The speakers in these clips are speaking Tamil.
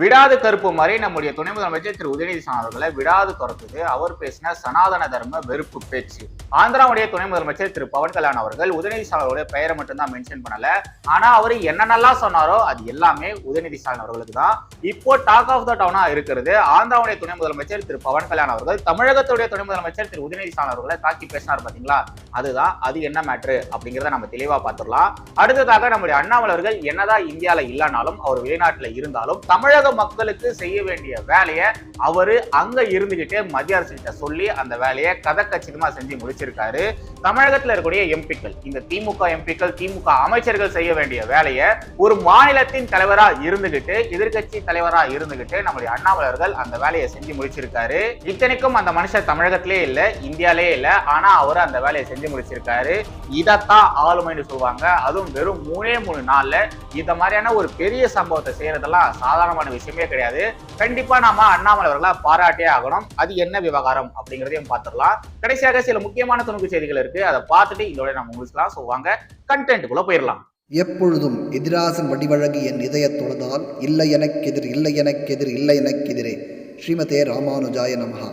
விடாது கருப்பு மாதிரி நம்முடைய துணை முதலமைச்சர் திரு உதயநிதி அவர்களை விடாது துரத்துது அவர் பேசின சனாதன தர்ம வெறுப்பு பேச்சு. ஆந்திராவுடைய துணை முதலமைச்சர் திரு பவன் கல்யாண் அவர்கள் உதயநிதி ஸ்டாலின் அவருடைய பெயரை மட்டும்தான் மென்ஷன் பண்ணல. ஆனா அவர் என்னென்னலாம் சொன்னாரோ அது எல்லாமே உதயநிதி ஸ்டாலின் அவர்களுக்கு தான். இப்போ டாக் ஆஃப் த டவுனா இருக்கிறது. ஆந்திராவுடைய துணை முதலமைச்சர் திரு பவன் கல்யாண் அவர்கள் தமிழகத்துடைய துணை முதலமைச்சர் திரு உதயநிதி ஸ்டாலின் அவர்களை தாக்கி பேசினார் பாத்தீங்களா? அதுதான் அது என்ன மேட்ரு அப்படிங்கிறத நம்ம தெளிவா பார்த்துடலாம் அடுத்ததாக நம்முடைய அண்ணாமலர்கள் என்னதான் இந்தியால இல்லைனாலும் அவர் வெளிநாட்டுல இருந்தாலும் தமிழக மக்களுக்கு செய்ய வேண்டிய வேலையை அவரு அங்க இருந்துகிட்டே மத்திய அரசு கிட்ட சொல்லி அந்த வேலையை கதக்கச்சிதமா செஞ்சு முடிச்சிருக்காரு. தமிழகத்துல இருக்கக்கூடிய எம்பிக்கள் இந்த திமுக எம்பிக்கள் திமுக அமைச்சர்கள் செய்ய வேண்டிய வேலையை ஒரு மாநிலத்தின் தலைவரா இருந்துகிட்டு எதிர்க்கட்சி தலைவரா இருந்துகிட்டு நம்முடைய அண்ணாமலர்கள் அந்த வேலையை செஞ்சு முடிச்சிருக்காரு. இத்தனைக்கும் அந்த மனுஷன் தமிழகத்திலே இல்ல இந்தியாலே இல்ல ஆனா அவர் அந்த வேலையை செஞ்சு முடிச்சிருக்காரு. இதைத்தான் ஆளுமைன்னு சொல்லுவாங்க. அதுவும் வெறும் மூணே மூணு நாள்ல இந்த மாதிரியான ஒரு பெரிய சம்பவத்தை செய்யறதெல்லாம் சாதாரணமான விஷயமே கிடையாது. கண்டிப்பா நாம அண்ணாமலை அவர்களை பாராட்டே ஆகணும். அது என்ன விவகாரம் அப்படிங்கறதையும் பார்த்துடலாம். கடைசியாக சில முக்கியமான துணுக்கு செய்திகள் இருக்கு. அதை பார்த்துட்டு இதோட நம்ம முடிச்சுக்கலாம். ஸோ வாங்க கண்டென்ட்டுக்குள்ள போயிடலாம். எப்பொழுதும் எதிராசன் வடிவழகு என் இதய தொழுதால் இல்லை எனக்கெதிர் இல்லை எனக்கெதிர் இல்லை எனக்கெதிரே. ஸ்ரீமதே ராமானுஜாய நமஹா.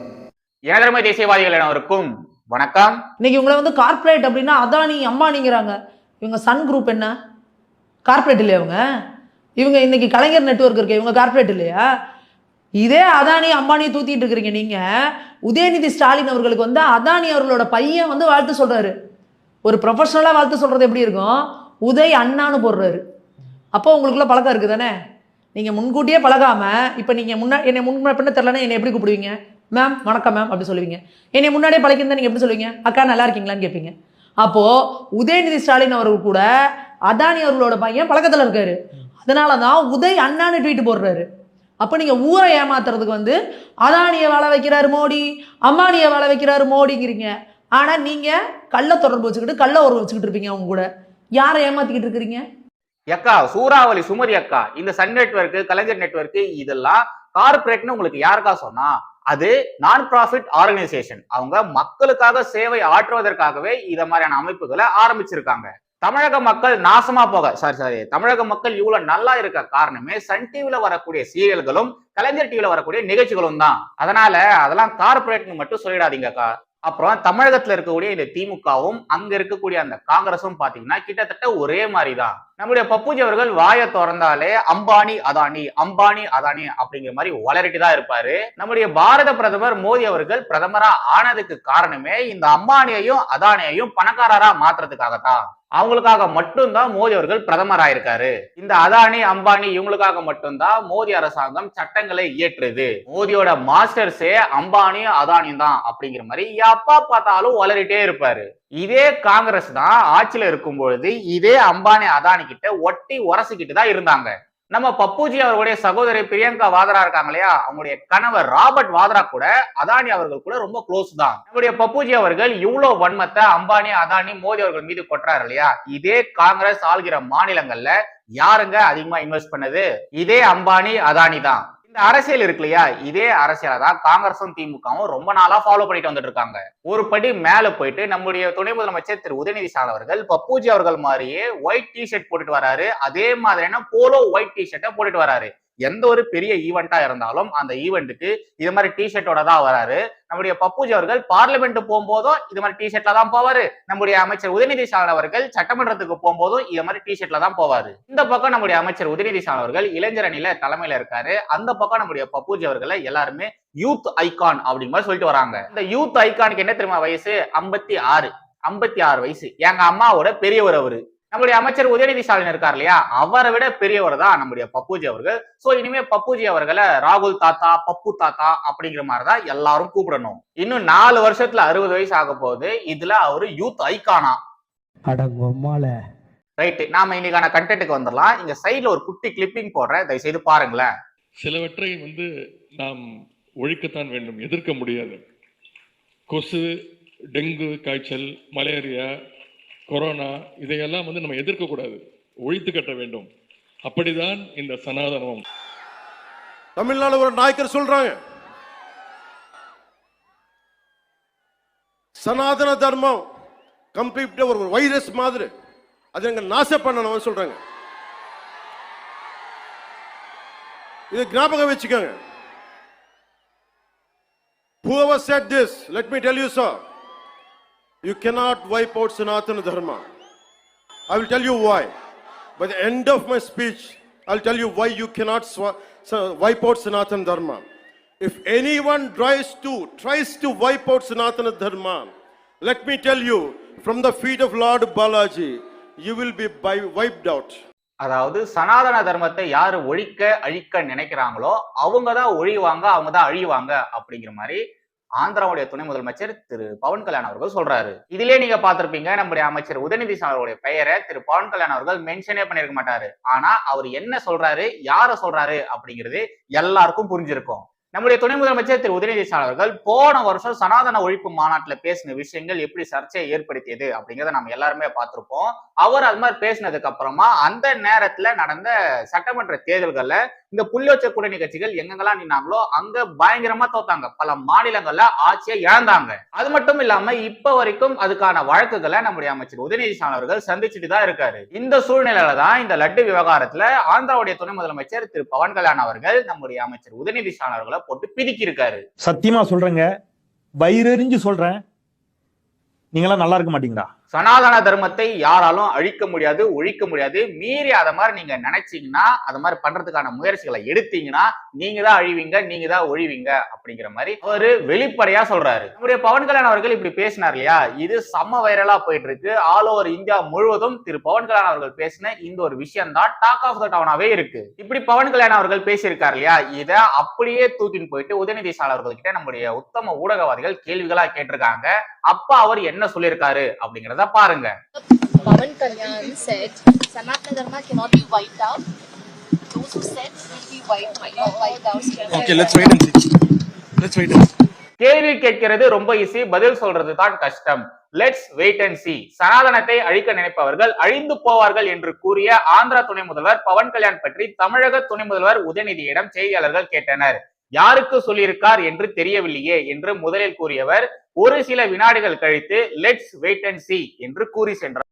எனதருமை தேசியவாதிகள் அனைவருக்கும் வணக்கம். இன்னைக்கு இவங்களை வந்து கார்ப்பரேட் அப்படின்னா அதானி அம்மானிங்கிறாங்க இவங்க சன் குரூப் என்ன? கார்ப்பரேட் இல்லையா இவங்க? இவங்க இன்னைக்கு கலைஞர் நெட்வொர்க் இருக்கு. இவங்க கார்பரேட் இல்லையா? இதே அதானி அம்பானியை தூத்திட்டு இருக்கிறீங்க நீங்க. உதயநிதி ஸ்டாலின் அவர்களுக்கு வந்து அதானி அவர்களோட பையன் வந்து வாழ்த்து சொல்றாரு. ஒரு ப்ரொஃபஷனலாக வாழ்த்து சொல்றது எப்படி இருக்கும்? உதய் அண்ணான்னு போடுறாரு. அப்போ உங்களுக்குள்ள பழக்கம் இருக்குது தானே நீங்கள் முன்கூட்டியே பழகாம இப்போ நீங்கள் முன்னா என்னை முன்ன பின்ன தெரிலனா என்னை எப்படி கூப்பிடுவீங்க? மேம் வணக்கம் மேம் அப்படி சொல்லுவீங்க. என்னை முன்னாடியே பழகிருந்தா நீங்கள் எப்படி சொல்லுவீங்க? அக்கா நல்லா இருக்கீங்களான்னு கேட்பீங்க. அப்போது உதயநிதி ஸ்டாலின் அவர்கள் கூட அதானி அவர்களோட பையன் பழக்கத்தில் இருக்காரு. அதனால தான் உதய் அண்ணான்னு ட்வீட் போடுறாரு. அப்போ நீங்கள் ஊரை ஏமாத்துறதுக்கு வந்து அதானியை வாழ வைக்கிறாரு மோடி அம்பானியை வாழ வைக்கிறாரு மோடிங்கிறீங்க. ஆனால் நீங்கள் கள்ள தொடர்பு வச்சுக்கிட்டு கள்ள உறவு வச்சுக்கிட்டு இருப்பீங்க அவங்க கூட. யாரை ஏமாத்திக்கிட்டு இருக்கிறீங்க? அக்கா சூறாவளி சுமரி அக்கா இந்த சன் நெட்ஒர்க் கலைஞர் நெட்ஒர்க் இதெல்லாம் கார்பரேட்னு உங்களுக்கு யாருக்கா சொன்னா அது நான் ப்ராஃபிட் ஆர்கனைசேஷன் அவங்க மக்களுக்காக சேவை ஆற்றுவதற்காகவே இத மாதிரியான அமைப்புகளை ஆரம்பிச்சிருக்காங்க. தமிழக மக்கள் நாசமா போக சாரி சாரி தமிழக மக்கள் இவ்வளவு நல்லா இருக்க காரணமே சன் டிவில வரக்கூடிய சீரியல்களும் கலைஞர் டிவில வரக்கூடிய நிகழ்ச்சிகளும் தான். அதனால அதெல்லாம் கார்பரேட்னு மட்டும் சொல்லிடாதீங்கக்கா அப்புறம் தமிழகத்துல இருக்கக்கூடிய இந்த திமுகவும் அங்க இருக்கக்கூடிய அந்த காங்கிரஸும் பாத்தீங்கன்னா கிட்டத்தட்ட ஒரே மாதிரி தான் நம்முடைய பப்புஜி அவர்கள் வாயை திறந்தாலே அம்பானி அதானி அம்பானி அதானி அப்படிங்கிற மாதிரி வளரிட்டு தான் இருப்பாரு. நம்முடைய பாரத பிரதமர் மோடி அவர்கள் பிரதமரா ஆனதுக்கு காரணமே இந்த அம்பானியையும் அதானியையும் பணக்காரரா மாத்துறதுக்காகத்தான். அவங்களுக்காக மட்டும்தான் மோடி அவர்கள் பிரதமர் ஆயிருக்காரு. இந்த அதானி அம்பானி இவங்களுக்காக மட்டும்தான் மோடி அரசாங்கம் சட்டங்களை இயற்றுது. மோடியோட மாஸ்டர்ஸே அம்பானி அதானி தான் அப்படிங்கிற மாதிரி எப்பா பார்த்தாலும் வளரிட்டே இருப்பாரு. இதே காங்கிரஸ் தான் ஆட்சியில இருக்கும் பொழுது இதே அம்பானி அதானி கிட்ட ஒட்டி உரசிக்கிட்டு தான் இருந்தாங்க. நம்ம பப்புஜி அவர்களுடைய சகோதரி பிரியங்கா வாதரா இருக்காங்க இல்லையா? அவங்களுடைய கணவர் ராபர்ட் வாதரா கூட அதானி அவர்கள் கூட ரொம்ப க்ளோஸ் தான். நம்முடைய பப்புஜி அவர்கள் இவ்வளவு வன்மத்தை அம்பானி அதானி மோடி அவர்கள் மீது கொட்டுறாரு இல்லையா? இதே காங்கிரஸ் ஆள்கிற மாநிலங்கள்ல யாருங்க அதிகமா இன்வெஸ்ட் பண்ணது? இதே அம்பானி அதானி தான். இந்த அரசியல் இருக்கு இல்லையா? இதே அரசியலை தான் காங்கிரஸும் திமுகவும் ரொம்ப நாளா ஃபாலோ பண்ணிட்டு வந்துட்டு இருக்காங்க. ஒரு படி மேல போயிட்டு நம்முடைய துணை முதலமைச்சர் திரு உதயநிதி ஸ்டாலின் அவர்கள் பப்பூஜி அவர்கள் மாதிரியே ஒயிட் டி ஷர்ட் போட்டுட்டு வராரு. அதே மாதிரியான போலோ ஒயிட் டி ஷர்ட்டை போட்டுட்டு வராரு. எந்த ஒரு பெரிய ஈவெண்டா இருந்தாலும் அந்த ஈவெண்ட்டுக்கு இது மாதிரி டிஷர்ட்டோட தான் வராரு. நம்முடைய பப்புஜி அவர்கள் பார்லிமெண்ட் போகும்போதும் இது மாதிரி டிஷர்ட்ல தான் போவாரு. நம்முடைய அமைச்சர் உதயநிதி ஸ்டாலின் அவர்கள் சட்டமன்றத்துக்கு போகும்போதும் இது மாதிரி டிஷர்ட்ல தான் போவாரு. இந்த பக்கம் நம்முடைய அமைச்சர் உதயநிதி ஸ்டாலின் அவர்கள் இளைஞர் அணியில தலைமையில இருக்காரு. அந்த பக்கம் நம்முடைய பப்புஜி அவர்களை எல்லாருமே யூத் ஐகான் அப்படிங்கிற மாதிரி சொல்லிட்டு வராங்க. இந்த யூத் ஐகானுக்கு என்ன தெரியுமா வயசு? ஐம்பத்தி ஆறு. ஐம்பத்தி ஆறு வயசு. எங்க அம்மாவோட பெரியவர் அவரு. நம்முடைய அமைச்சர் உதயநிதி ஸ்டாலின் இருக்கார் இல்லையா? அவரை விட பெரியவர் தான் நம்முடைய பப்புஜி அவர்கள். சோ இனிமே பப்புஜி அவர்களை ராகுல் தாத்தா பப்பு தாத்தா அப்படிங்கிற மாதிரி தான் எல்லாரும் கூப்பிடணும். இன்னும் நாலு வருஷத்துல அறுபது வயசு ஆக போகுது. இதுல அவரு யூத் ஐகானா அடங்கொம்மால ரைட் நாம இன்னைக்கான கண்டென்ட்டுக்கு வந்துடலாம். இங்க சைடுல ஒரு குட்டி கிளிப்பிங் போடுறேன். தயவு செய்து பாருங்களேன். சிலவற்றை வந்து நாம் ஒழிக்கத்தான் வேண்டும். எதிர்க்க முடியாது. கொசு டெங்கு காய்ச்சல் மலேரியா கொரோனா இதையெல்லாம் வந்து நம்ம எதிர்க்கக்கூடாது ஒழித்து கட்ட வேண்டும். அப்படிதான் இந்த சனாதனம் தமிழ்நாடு ஒரு நாயக்கர் சொல்றாங்க. சனாதன தர்மம் கம்ப்ளீட்டா ஒரு வைரஸ் மாதிரி. அது எங்க நாச பண்ணணும் சொல்றாங்க. இது ஞாபகம் வச்சுக்கோங்க. Whoever said this, let me tell you, sir, you cannot wipe out Sanatana Dharma. I will tell you why. By the end of my speech, I'll tell you why you cannot sw- wipe out Sanatana Dharma. If anyone tries to tries to wipe out Sanatana Dharma, let me tell you, from the feet of Lord Balaji, you will be by- wiped out. அதாவது சனாதன தர்மத்தை யார் ஒழிக்க அழிக்க நினைக்கிறாங்களோ அவங்க தான் ஒழிவாங்க அவங்க தான் அழிவாங்க அப்படிங்கிற மாதிரி ஆந்திராவுடைய துணை முதலமைச்சர் திரு பவன் கல்யாண் அவர்கள் சொல்றாரு. இதிலே நீங்க பார்த்திருப்பீங்க நம்முடைய அமைச்சர் உதயநிதி ஸ்டாலின் அவருடைய பெயரை திரு பவன் கல்யாண் அவர்கள் மென்ஷனே பண்ணிருக்க மாட்டாரு. ஆனா அவர் என்ன சொல்றாரு யார சொல்றாரு அப்படிங்கிறது எல்லாருக்கும் புரிஞ்சிருக்கும். நம்முடைய துணை முதலமைச்சர் திரு உதயநிதி அவர்கள் போன வருஷம் சனாதன ஒழிப்பு மாநாட்டில் பேசின விஷயங்கள் எப்படி சர்ச்சையை ஏற்படுத்தியது அப்படிங்கிறத நம்ம எல்லாருமே பார்த்திருப்போம். அவர் அது மாதிரி பேசினதுக்கு அப்புறமா அந்த நேரத்துல நடந்த சட்டமன்ற தேர்தல்கள்ல இந்த புள்ளோச்ச கூட்டணி கட்சிகள் எங்கெங்கெல்லாம் நின்னாங்களோ அங்க பயங்கரமா தோத்தாங்க. பல மாநிலங்கள்ல ஆட்சியை இழந்தாங்க. அது மட்டும் இல்லாம இப்ப வரைக்கும் அதுக்கான வழக்குகளை நம்முடைய அமைச்சர் உதயநிதி ஸ்டாலின் அவர்கள் சந்திச்சுட்டு தான் இருக்காரு. இந்த சூழ்நிலையில தான் இந்த லட்டு விவகாரத்துல ஆந்திராவுடைய துணை முதலமைச்சர் திரு பவன் கல்யாண் அவர்கள் நம்முடைய அமைச்சர் உதயநிதி ஸ்டாலின் அவர்களை போட்டு பிதுக்கி இருக்காரு சத்தியமா சொல்றேங்க. வயிறறிஞ்சு சொல்றேன். நீங்களாம் நல்லா இருக்க மாட்டீங்களா? சனாதன தர்மத்தை யாராலும் அழிக்க முடியாது ஒழிக்க முடியாது. மீறி அதை மாதிரி நீங்க நினைச்சீங்கன்னா அது மாதிரி பண்றதுக்கான முயற்சிகளை எடுத்தீங்கன்னா நீங்க தான் அழிவீங்க நீங்க தான் ஒழிவீங்க அப்படிங்கிற மாதிரி அவரு வெளிப்படையா சொல்றாரு. நம்முடைய பவன் கல்யாண் அவர்கள் இப்படி பேசினார் இல்லையா? இது செம்ம வைரலா போயிட்டு இருக்கு ஆல் ஓவர் இந்தியா முழுவதும் திரு பவன் கல்யாண் அவர்கள் பேசின இந்த ஒரு விஷயம் தான் டாக் ஆஃப் த டவுனாவே இருக்கு. இப்படி பவன் கல்யாண் அவர்கள் பேசியிருக்காரு இல்லையா? இதை அப்படியே தூக்கின்னு போயிட்டு உதயநிதி ஸ்டாலின் அவர்கள் கிட்ட நம்முடைய உத்தம ஊடகவாதிகள் கேள்விகளா கேட்டிருக்காங்க. அப்ப அவர் என்ன சொல்லியிருக்காரு அப்படிங்கறத பாருங்க Pavan Kalyan said Sanatana Dharma cannot be wiped out. Those who said will be wiped, not wiped out. Okay, let's wait and see. Let's wait and see. கேள்வி கேட்கிறது ரொம்ப ஈஸி பதில் சொல்றது தான் கஷ்டம் லெட்ஸ் வெயிட் அண்ட் சி சனாதனத்தை அழிக்க நினைப்பவர்கள் அழிந்து போவார்கள் என்று கூறிய ஆந்திரா துணை முதல்வர் பவன் கல்யாண் பற்றி தமிழக துணை முதல்வர் உதயநிதியிடம் செய்தியாளர்கள் கேட்டனர் யாருக்கு சொல்லியிருக்கார் என்று தெரியவில்லையே என்று முதலில் கூறியவர் ஒரு சில வினாடிகள் கழித்து லெட்ஸ் வெயிட் அண்ட் சி என்று கூறி சென்றார்.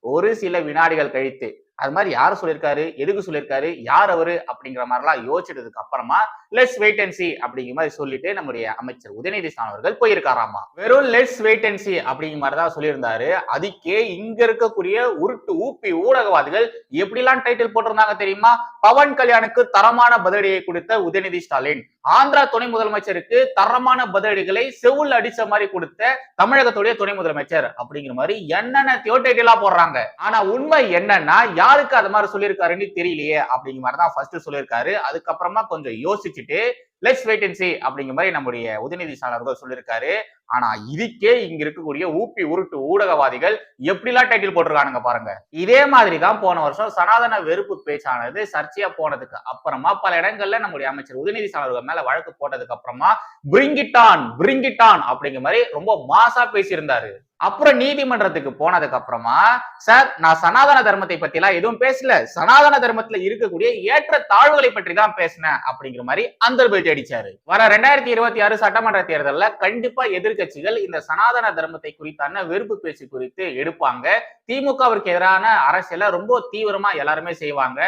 ஒரு சில வினாடிகள் கழித்து. அது மாதிரி யார் சொல்லியிருக்காரு? எதுக்கு சொல்லியிருக்காரு? யார் அவரு? அப்படிங்கிற மாதிரிலாம் யோசிச்சதுக்கு அப்புறமா லெட்ஸ் வெயிட் அண்ட் சி அப்படிங்கிற மாதிரி சொல்லிட்டு நம்முடைய அமைச்சர் உதயநிதி ஸ்டாலின் அவர்கள் போயிருக்காராமா. வெறும் லெட்ஸ் வெயிட் அண்ட் சி அப்படிங்கிற மாதிரி தான் சொல்லியிருந்தாரு. அதுக்கே இங்க இருக்கக்கூடிய உருட்டு ஊப்பி ஊடகவாதிகள் எப்படிலாம் டைட்டில் போட்டிருந்தாங்க தெரியுமா? பவன் கல்யாணுக்கு தரமான பதிலடியை கொடுத்த உதயநிதி ஸ்டாலின் ஆந்திரா துணை முதலமைச்சருக்கு தரமான பதிலடிகளை செவுல் அடிச்ச மாதிரி கொடுத்த தமிழகத்துடைய துணை முதலமைச்சர் அப்படிங்கிற மாதிரி என்னென்ன டைட்டிலா போடுறாங்க. ஆனா உண்மை என்னன்னா யாருக்கு அது மாதிரி சொல்லியிருக்காருன்னு தெரியலையே அப்படிங்கிற மாதிரி தான் ஃபர்ஸ்ட் சொல்லியிருக்காரு. அதுக்கப்புறமா கொஞ்சம் யோசிச்சுட்டு லெட்ஸ் வெயிட் அண்ட் சி அப்படிங்கிற மாதிரி நம்முடைய உதயநிதி ஸ்டாலின் அவர்கள் சொல்லியிருக்காரு. ஆனா இதுக்கே இங்க இருக்கக்கூடிய ஊப்பி உருட்டு ஊடகவாதிகள் எப்படிலாம் டைட்டில் போட்டிருக்கானுங்க பாருங்க. இதே மாதிரி தான் போன வருஷம் சனாதன வெறுப்பு பேச்சானது சர்ச்சையா போனதுக்கு அப்புறமா பல இடங்கள்ல நம்முடைய அமைச்சர் உதயநிதி அவர்கள் மேல வழக்கு போட்டதுக்கு அப்புறமா பிரிங்கிட்டான் பிரிங்கிட்டான் அப்படிங்கிற மாதிரி ரொம்ப மாசா பேசியிருந்தாரு. அப்புறம் நீதிமன்றத்துக்கு போனதுக்கு அப்புறமா சார் நான் சனாதன தர்மத்தை பத்தி எல்லாம் எதுவும் பேசல. சனாதன தர்மத்துல இருக்கக்கூடிய ஏற்ற தாழ்வுகளை பற்றி தான் பேசினேன். அப்படிங்கிற மாதிரி அந்த பேட்டி அடிச்சாரு வர ரெண்டாயிரத்தி இருபத்தி ஆறு சட்டமன்ற தேர்தலில் கண்டிப்பா எதிர்க்கட்சிகள் இந்த சனாதன தர்மத்தை குறித்தான வெறுப்பு பேச்சு குறித்து எடுப்பாங்க. திமுகவிற்கு எதிரான அரசியல ரொம்ப தீவிரமா எல்லாருமே செய்வாங்க.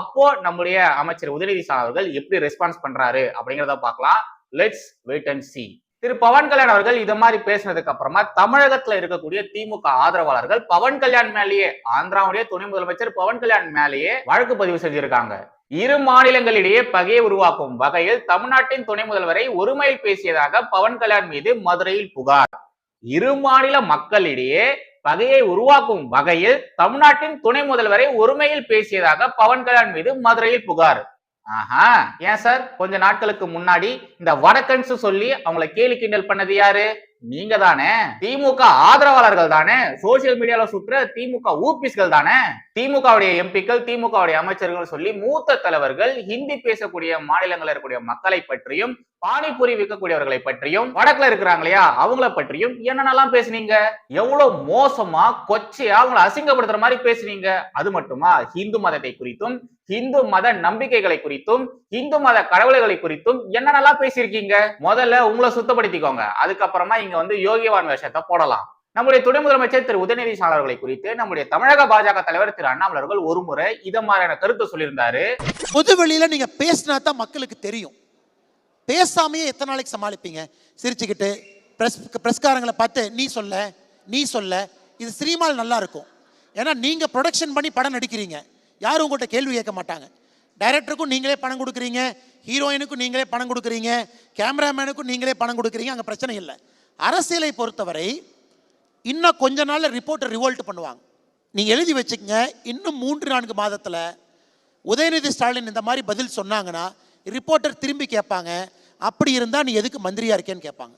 அப்போ நம்முடைய அமைச்சர் உதயநிதி ஸ்டாலின் அவர்கள் எப்படி ரெஸ்பான்ஸ் பண்றாரு அப்படிங்கிறத பார்க்கலாம். Let's wait and see Thiru Pawan Kalyan அவர்கள் இத மாதிரி பேசினதுக்கு அப்புறமா தமிழகத்துல இருக்கக்கூடிய திமுக ஆதரவாளர்கள் பவன் கல்யாண் மேலேயே ஆந்திராவுடைய துணை முதலமைச்சர் பவன் கல்யாண் மேலேயே வழக்கு பதிவு செஞ்சிருக்காங்க. இரு மாநிலங்களிடையே பகையை உருவாக்கும் வகையில் தமிழ்நாட்டின் துணை முதல்வரை ஒருமையில் பேசியதாக பவன் கல்யாண் மீது மதுரையில் புகார். இரு மாநில மக்களிடையே பகையை உருவாக்கும் வகையில் தமிழ்நாட்டின் துணை முதல்வரை ஒருமையில் பேசியதாக பவன் கல்யாண் மீது மதுரையில் புகார். ஆஹா ஏன் சார்? கொஞ்ச நாட்களுக்கு முன்னாடி இந்த வடக்கன்ஸ் சொல்லி அவங்கள கேலி கிண்டல் பண்ணது யாரு? நீங்க தானே திமுக ஆதரவாளர்கள் தானே? சோசியல் மீடியால சுற்ற திமுக ஊபிஸ்கள் தானே? திமுகவுடைய எம்பிக்கள் திமுகவுடைய அமைச்சர்கள் சொல்லி மூத்த தலைவர்கள் ஹிந்தி பேசக்கூடிய மாநிலங்களில் இருக்கக்கூடிய மக்களை பற்றியும் பானிபூரி விற்கக்கூடியவர்களை பற்றியும் வடக்குல இருக்கிறாங்க இல்லையா அவங்கள பற்றியும் என்னென்னலாம் பேசுனீங்க? எவ்வளவு மோசமா கொச்சையா அவங்கள அசிங்கப்படுத்துற மாதிரி பேசுனீங்க? அது மட்டுமா? ஹிந்து மதத்தை குறித்தும் ஹிந்து மத நம்பிக்கைகளை குறித்தும் இந்து மத கடவுள்களை குறித்தும் என்னென்னலாம் பேசியிருக்கீங்க? முதல்ல உங்களை சுத்தப்படுத்திக்கோங்க. அதுக்கப்புறமா இங்க வந்து யோகிவான் வேஷத்தை போடலாம். நம்முடைய துணை முதலமைச்சர் திரு உதயநிதி அவர்களை குறித்து நம்முடைய தமிழக பாஜக தலைவர் திரு அண்ணாமலை அவர்கள் ஒரு முறை இத மாதிரியான கருத்து சொல்லியிருந்தாரு. பொது வெளியில நீங்க பேசினா தான் மக்களுக்கு தெரியும். பேசாமையே எத்தனை நாளைக்கு சமாளிப்பீங்க? சிரிச்சுக்கிட்டு பிரஸ் பிரஸ்காரங்களை பார்த்து நீ சொல்ல நீ சொல்ல இது சினிமாவில் நல்லா இருக்கும். ஏன்னா நீங்க ப்ரொடக்ஷன் பண்ணி படம் நடிக்கிறீங்க. யாரும் உங்கள்கிட்ட கேள்வி கேட்க மாட்டாங்க. டைரக்டருக்கும் நீங்களே பணம் கொடுக்குறீங்க ஹீரோயினுக்கும் நீங்களே பணம் கொடுக்குறீங்க கேமராமேனுக்கும் நீங்களே பணம் கொடுக்குறீங்க அங்கே பிரச்சனை இல்லை. அரசியலை பொறுத்தவரை இன்னும் கொஞ்ச நாளில் ரிப்போர்ட்டர் ரிவோல்ட் பண்ணுவாங்க. நீங்கள் எழுதி வச்சுக்கங்க இன்னும் மூன்று நான்கு மாதத்தில் உதயநிதி ஸ்டாலின் இந்த மாதிரி பதில் சொன்னாங்கன்னா ரிப்போர்ட்டர் திரும்பி கேட்பாங்க அப்படி இருந்தால் நீ எதுக்கு மந்திரியா இருக்கேன்னு கேட்பாங்க.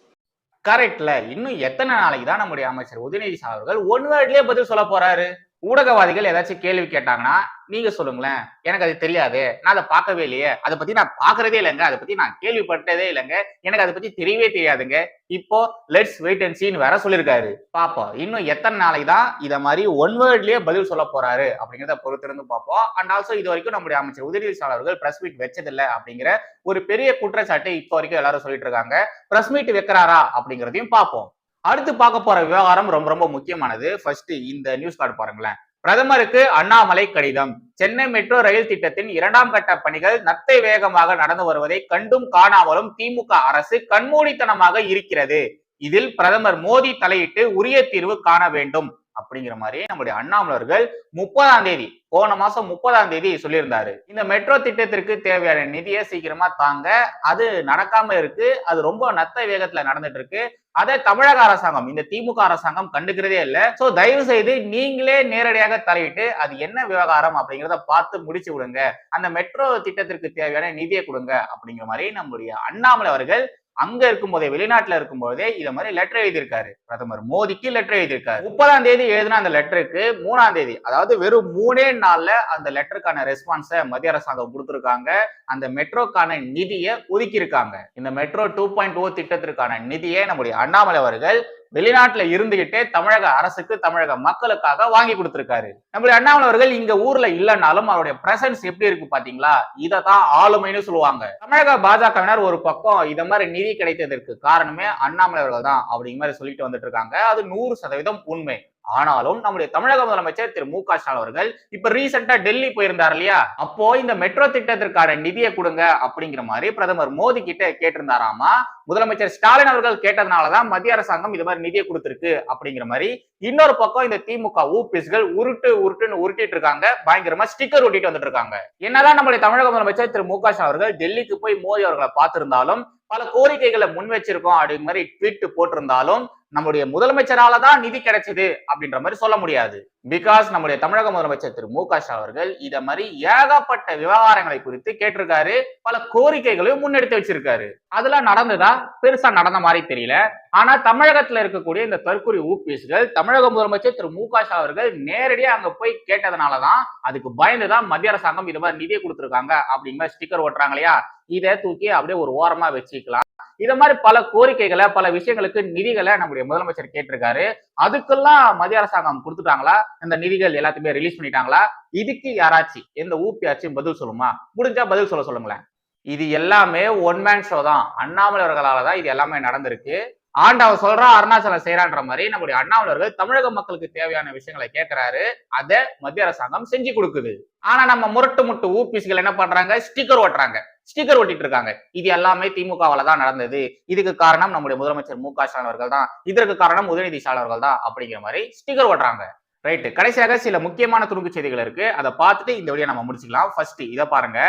கரெக்ட்ல இன்னும் எத்தனை நாளைக்கு தான் நம்முடைய அமைச்சர் உதயநிதி அவர்கள் ஒன் வேர்ட்லயே பதில் சொல்ல போறாரு? ஊடகவாதிகள் ஏதாச்சும் கேள்வி கேட்டாங்கன்னா நீங்க சொல்லுங்களேன். எனக்கு அது தெரியாது. நான் அதை பார்க்கவே இல்லையே. அதை பத்தி நான் பாக்குறதே இல்லைங்க. அதை பத்தி நான் கேள்விப்பட்டதே இல்லைங்க. எனக்கு அதை பத்தி தெரியவே தெரியாதுங்க. இப்போ லெட்ஸ் வெயிட் அண்ட் சீன் வேற சொல்லியிருக்காரு. பாப்போம் இன்னும் எத்தனை நாளைக்கு தான் இதை மாதிரி ஒன் வேர்ட்லயே பதில் சொல்ல போறாரு அப்படிங்கிறத பொறுத்திருந்து பார்ப்போம். அண்ட் ஆல்சோ இது வரைக்கும் நம்முடைய அமைச்சர் உதயநிதி அவர்கள் பிரஸ் மீட் வச்சதில்லை அப்படிங்கிற ஒரு பெரிய குற்றச்சாட்டை இப்போ வரைக்கும் எல்லாரும் சொல்லிட்டு இருக்காங்க. பிரஸ் மீட் வைக்கிறாரா அப்படிங்கிறதையும் பார்ப்போம். அடுத்து பார்க்க போற விவகாரம் ரொம்ப ரொம்ப முக்கியமானது. ஃபர்ஸ்ட் இந்த நியூஸ் கார்டு பாருங்களேன். பிரதமருக்கு அண்ணாமலை கடிதம். சென்னை மெட்ரோ ரயில் திட்டத்தின் இரண்டாம் கட்ட பணிகள் நத்தை வேகமாக நடந்து வருவதை கண்டும் காணாமலும் திமுக அரசு கண்மூடித்தனமாக இருக்கிறது. இதில் பிரதமர் மோடி தலையிட்டு உரிய தீர்வு காண வேண்டும். அப்படிங்கிற மாதிரி நம்முடைய அண்ணாமலர்கள் முப்பதாம் தேதி போன மாசம் முப்பதாம் தேதி சொல்லியிருந்தாரு. இந்த மெட்ரோ திட்டத்திற்கு தேவையான நிதியை சீக்கிரமா தாங்க அது நடக்காம இருக்கு அது ரொம்ப நத்த வேகத்துல நடந்துட்டு இருக்கு. அதை தமிழக அரசாங்கம் இந்த திமுக அரசாங்கம் கண்டுக்கிறதே இல்லை. சோ தயவு செய்து நீங்களே நேரடியாக தலையிட்டு அது என்ன விவகாரம் அப்படிங்கிறத பார்த்து முடிச்சு விடுங்க. அந்த மெட்ரோ திட்டத்திற்கு தேவையான நிதியை கொடுங்க அப்படிங்கிற மாதிரி நம்முடைய அண்ணாமலை அவர்கள் அங்க இருக்கும்போதே வெளிநாட்டுல இருக்கும்போதே இத மாதிரி லெட்டர் எழுதியிருக்காரு. பிரதமர் மோடிக்கு லெட்டர் எழுதியிருக்காரு. முப்பதாம் தேதி எழுதின அந்த லெட்டருக்கு மூணாம் தேதி அதாவது வெறும் மூணே நாள்ல அந்த லெட்டருக்கான ரெஸ்பான்ஸை மத்திய அரசாங்கம் கொடுத்துருக்காங்க. அந்த மெட்ரோக்கான நிதியை ஒதுக்கி இருக்காங்க இந்த மெட்ரோ டூ பாயிண்ட் ஓ திட்டத்திற்கான நிதியை நம்முடைய அண்ணாமலை அவர்கள் வெளிநாட்டுல இருந்துகிட்டே தமிழக அரசுக்கு தமிழக மக்களுக்காக வாங்கி கொடுத்திருக்காரு. நம்மளுடைய அண்ணாமலை அவர்கள் இங்க ஊர்ல இல்லைனாலும் அவருடைய பிரசன்ஸ் எப்படி இருக்கு பாத்தீங்களா? இதை தான் ஆளுமைன்னு சொல்லுவாங்க. தமிழக பாஜகவினர் ஒரு பக்கம் இத மாதிரி நிதி கிடைத்ததற்கு காரணமே அண்ணாமலை அவர்கள் தான் அப்படிங்கிற மாதிரி சொல்லிட்டு வந்துட்டு இருக்காங்க. அது நூறு சதவீதம் உண்மை. ஆனாலும் நம்முடைய தமிழக முதலமைச்சர் திரு மு க ஸ்டாலின் அவர்கள் இப்ப ரீசெண்டா டெல்லி போயிருந்தார் இல்லையா? அப்போ இந்த மெட்ரோ திட்டத்திற்கான நிதியை கொடுங்க அப்படிங்கிற மாதிரி பிரதமர் மோடி கிட்ட கேட்டிருந்தாராமா? முதலமைச்சர் ஸ்டாலின் அவர்கள் கேட்டதுனாலதான் மத்திய அரசாங்கம் இது மாதிரி நிதியை கொடுத்திருக்கு அப்படிங்கிற மாதிரி இன்னொரு பக்கம் இந்த திமுக ஊபிஸ்கள் உருட்டு உருட்டுன்னு உருட்டிட்டு இருக்காங்க. பயங்கரமா ஸ்டிக்கர் ஒட்டிட்டு வந்துட்டு இருக்காங்க. என்னதான் நம்முடைய தமிழக முதலமைச்சர் திரு மு க ஸ்டாலின் அவர்கள் டெல்லிக்கு போய் மோடி அவர்களை பார்த்திருந்தாலும் பல கோரிக்கைகளை முன் வச்சிருக்கோம் அப்படிங்கிற மாதிரி ட்வீட் போட்டிருந்தாலும் நம்முடைய முதலமைச்சரால தான் நிதி கிடைச்சது அப்படின்ற மாதிரி சொல்ல முடியாது. பிகாஸ் நம்முடைய தமிழக முதலமைச்சர் திரு மு க ஸ்டாலின் அவர்கள் இத மாதிரி ஏகப்பட்ட விவகாரங்களை குறித்து கேட்டிருக்காரு. பல கோரிக்கைகளையும் முன்னெடுத்து வச்சிருக்காரு. அதெல்லாம் நடந்ததா? பெருசா நடந்த மாதிரி தெரியல. ஆனா தமிழகத்துல இருக்கக்கூடிய இந்த தற்கொலை ஊபிஸ்கள் தமிழக முதலமைச்சர் திரு மு க ஸ்டாலின் அவர்கள் நேரடியா அங்க போய் கேட்டதுனாலதான் அதுக்கு பயந்துதான் மத்திய அரசாங்கம் இது மாதிரி நிதியை கொடுத்துருக்காங்க அப்படிங்கிற ஸ்டிக்கர் ஓட்டுறாங்க இல்லையா? இதை தூக்கி அப்படியே ஒரு ஓரமா வச்சுக்கலாம். இத மாதிரி பல கோரிக்கைகளை பல விஷயங்களுக்கு நிதிகளை நம்முடைய முதலமைச்சர் கேட்டிருக்காரு. அதுக்கெல்லாம் மத்திய அரசாங்கம் கொடுத்துட்டாங்களா? இந்த நிதிகள் எல்லாத்தையுமே ரிலீஸ் பண்ணிட்டாங்களா? இதுக்கு யாராச்சும் எந்த ஊப்பியாச்சும் பதில் சொல்லுமா? முடிஞ்சா பதில் சொல்ல சொல்லுங்களேன். இது எல்லாமே ஒன் மேன் ஷோ தான். அண்ணாமலை அவர்களால தான் இது எல்லாமே நடந்திருக்கு. ஆண்டவன் சொல்றா அருணாச்சலம் செய்யறான்ற மாதிரி நம்முடைய அண்ணாமலர்கள் தமிழக மக்களுக்கு தேவையான விஷயங்களை கேட்கிறாரு. அதை மத்திய அரசாங்கம் செஞ்சு கொடுக்குது. ஆனா நம்ம முரட்டு முட்டு ஊபிஸ்கள் என்ன பண்றாங்க? ஸ்டிக்கர் ஓட்டுறாங்க. ஸ்டிக்கர் ஒட்டிட்டு இருக்காங்க இது எல்லாமே திமுகவால தான் நடந்தது. இதுக்கு காரணம் நம்முடைய முதலமைச்சர் மு க ஸ்டாலின் அவர்கள் தான். இதற்கு காரணம் உதயநிதி ஸ்டாலின் அவர்கள் தான் அப்படிங்கிற மாதிரி ஸ்டிக்கர் ஓட்டுறாங்க ரைட்டு கடைசியாக சில முக்கியமான துணுக்கு செய்திகள் இருக்கு. அதை பார்த்துட்டு இந்த வழியை நம்ம முடிச்சுக்கலாம். ஃபர்ஸ்ட் இதை பாருங்க.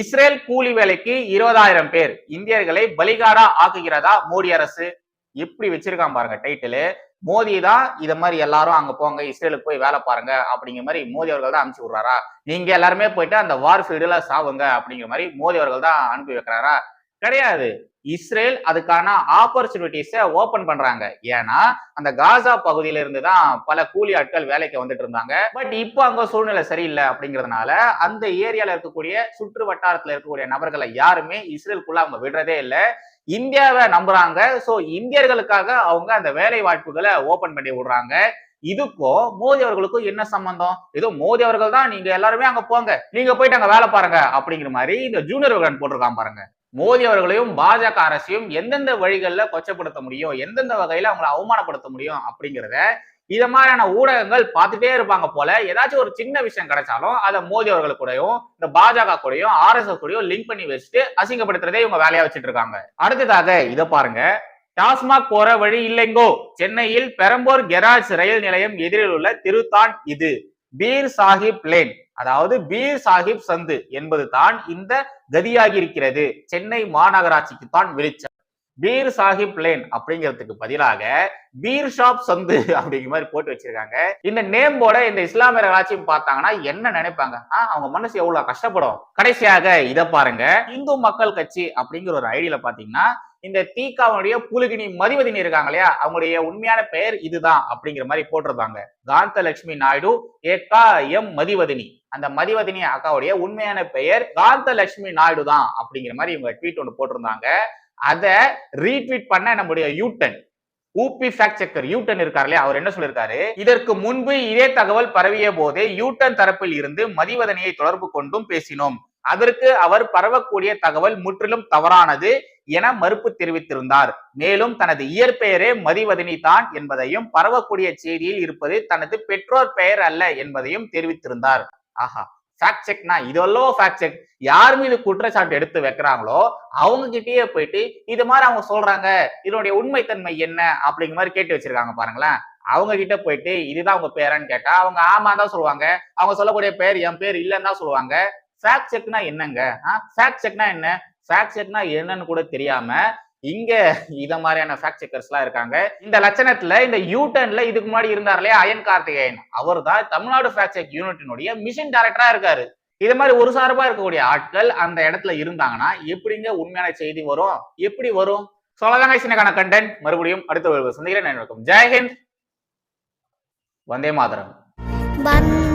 இஸ்ரேல் கூலி வேலைக்கு இருபதாயிரம் பேர் இந்தியர்களை பலிகாடா ஆக்குகிறதா மோடி அரசு? எப்படி வச்சிருக்கான் பாருங்க டைட்டிலு மோதி தான் இதை மாதிரி எல்லாரும் அங்க போங்க இஸ்ரேலுக்கு போய் வேலை பாருங்க அப்படிங்கிற மாதிரி மோடி அவர்கள் தான் அனுப்பிச்சு விடுறாரா? நீங்க எல்லாருமே போயிட்டு அந்த வார் ஃபீல்டுல சாவுங்க அப்படிங்கிற மாதிரி மோடி அவர்கள் தான் அனுப்பி வைக்கிறாரா? கிடையாது. இஸ்ரேல் அதுக்கான ஆப்பர்ச்சுனிட்டிஸை ஓபன் பண்றாங்க. ஏன்னா அந்த காசா பகுதியில இருந்து தான் பல கூலி ஆட்கள் வேலைக்கு வந்துட்டு இருந்தாங்க. பட் இப்போ அங்க சூழ்நிலை சரியில்லை அப்படிங்கிறதுனால அந்த ஏரியால இருக்கக்கூடிய சுற்று வட்டாரத்துல இருக்கக்கூடிய நபர்களை யாருமே இஸ்ரேலுக்குள்ள அவங்க விடுறதே இல்லை. இந்தியாவை நம்புறாங்க. ஸோ இந்தியர்களுக்காக அவங்க அந்த வேலை வாய்ப்புகளை ஓபன் பண்ணி விடுறாங்க. இதுக்கும் மோடி அவர்களுக்கும் என்ன சம்பந்தம்? ஏதோ மோடி அவர்கள் தான் நீங்க எல்லாருமே அங்க போங்க. நீங்க போயிட்டு அங்க வேலை பாருங்க. அப்படிங்கிற மாதிரி இந்த ஜூனியர் விகடன் போட்டிருக்கான் பாருங்க. மோடி அவர்களையும் பாஜக அரசையும் எந்தெந்த வழிகளில் கொச்சப்படுத்த முடியும்? எந்தெந்த வகையில அவங்களை அவமானப்படுத்த முடியும்? அப்படிங்கிறத இத மாதிரியான ஊடகங்கள் பார்த்துட்டே இருப்பாங்க போல. ஏதாச்சும் ஒரு சின்ன விஷயம் கிடைச்சாலும் அதை மோடி அவர்கள் கூடயும் இந்த பாஜக கூடயும் ஆர்எஸ்எஸ் கூடயும் லிங்க் பண்ணி வச்சுட்டு அசிங்கப்படுத்துறதே இவங்க வேலையா வச்சுட்டு இருக்காங்க. அடுத்ததாக இதை பாருங்க. டாஸ்மாக் போற வழி இல்லைங்கோ. சென்னையில் பெரம்பூர் கெராஜ் ரயில் நிலையம் எதிரில் உள்ள திருத்தான் இது. பீர் சாஹிப் லேன் அதாவது பீர் சாஹிப் சந்து என்பது தான் இந்த கதியாகி இருக்கிறது. சென்னை மாநகராட்சிக்கு தான் வெளிச்சம் பீர் சாஹிப் லேன் அப்படிங்கிறதுக்கு பதிலாக பீர் ஷாப் சந்து அப்படிங்கிற மாதிரி போட்டு வச்சிருக்காங்க. இந்த நேம் போட இந்த இஸ்லாமியர் ஆட்சியும் பார்த்தாங்கன்னா என்ன நினைப்பாங்க? அவங்க மனசு எவ்வளவு கஷ்டப்படும்? கடைசியாக இதை பாருங்க. இந்து மக்கள் கட்சி அப்படிங்கிற ஒரு ஐடியில பாத்தீங்கன்னா இந்த தீகாவுடைய புலுகினி மதிவதினி இருக்காங்க இல்லையா? அவங்களுடைய உண்மையான பெயர் இதுதான் அப்படிங்கிற மாதிரி போட்டிருந்தாங்க. காந்தலட்சுமி நாயுடு ஏகா எம் மதிவதினி. அந்த மதிவதினி அக்காவுடைய உண்மையான பெயர் காந்தலட்சுமி நாயுடு தான் அப்படிங்கிற மாதிரி இவங்க ட்வீட் ஒன்று போட்டிருந்தாங்க. அதை ரீட்வீட் பண்ண நம்முடைய யூட்டன். ஊபி ஃபேக்ட் செக்கர் யூட்டன் இருக்கார் அவர் என்ன சொல்லியிருக்காரு இதற்கு முன்பு இதே தகவல் பரவிய போதே யூட்டன் தரப்பில் இருந்து மதிவதனையை தொடர்பு கொண்டும் பேசினோம். அதற்கு அவர் பரவக்கூடிய தகவல் முற்றிலும் தவறானது என மறுப்பு தெரிவித்திருந்தார். மேலும் தனது இயற்பெயரே மதிவதனி தான் என்பதையும் பரவக்கூடிய செய்தியில் இருப்பது தனது பெற்றோர் பெயர் அல்ல என்பதையும் தெரிவித்திருந்தார். ஆஹா. ஃபேக்ட் செக்னா இதெல்லாம் ஃபேக்ட் செக் யார் மீது குற்றச்சாட்டு எடுத்து வைக்கிறாங்களோ அவங்க கிட்டேயே போயிட்டு இது மாதிரி அவங்க சொல்றாங்க இதனுடைய உண்மைத்தன்மை என்ன அப்படிங்கிற மாதிரி கேட்டு வச்சிருக்காங்க பாருங்களேன். அவங்க கிட்ட போயிட்டு இதுதான் அவங்க பேரான்னு கேட்டா அவங்க ஆமா தான் சொல்லுவாங்க. அவங்க சொல்லக்கூடிய பேர் என் பேர் இல்லைன்னு தான் சொல்லுவாங்க. ஃபேக்ட் செக்னா என்னங்க? ஃபேக்ட் செக்னா என்ன? ஃபேக்ட் செக்னா என்னன்னு கூட தெரியாம இங்க இத மாதிரியான ஃபேக்ட் செக்கர்ஸ் எல்லாம் இருக்காங்க. இந்த லட்சணத்துல இந்த யூடர்ன்ல இதுக்கு முன்னாடி இருந்தார் இல்லையா? அயன் கார்த்திகேயன். அவர் தான் தமிழ்நாடு ஃபேக்ட் செக் யூனிட்டினுடைய மிஷின் டைரக்டரா இருக்காரு. இது மாதிரி ஒரு சார்பா இருக்கக்கூடிய ஆட்கள் அந்த இடத்துல இருந்தாங்கன்னா எப்படிங்க உண்மையான செய்தி வரும்? எப்படி வரும்? சொல்லதாங்க சின்னக்கான கண்டென்ட் மறுபடியும் அடுத்த ஒரு சந்திக்கிறேன். ஜெயஹிந்த் வந்தே மாதரம். வந்தே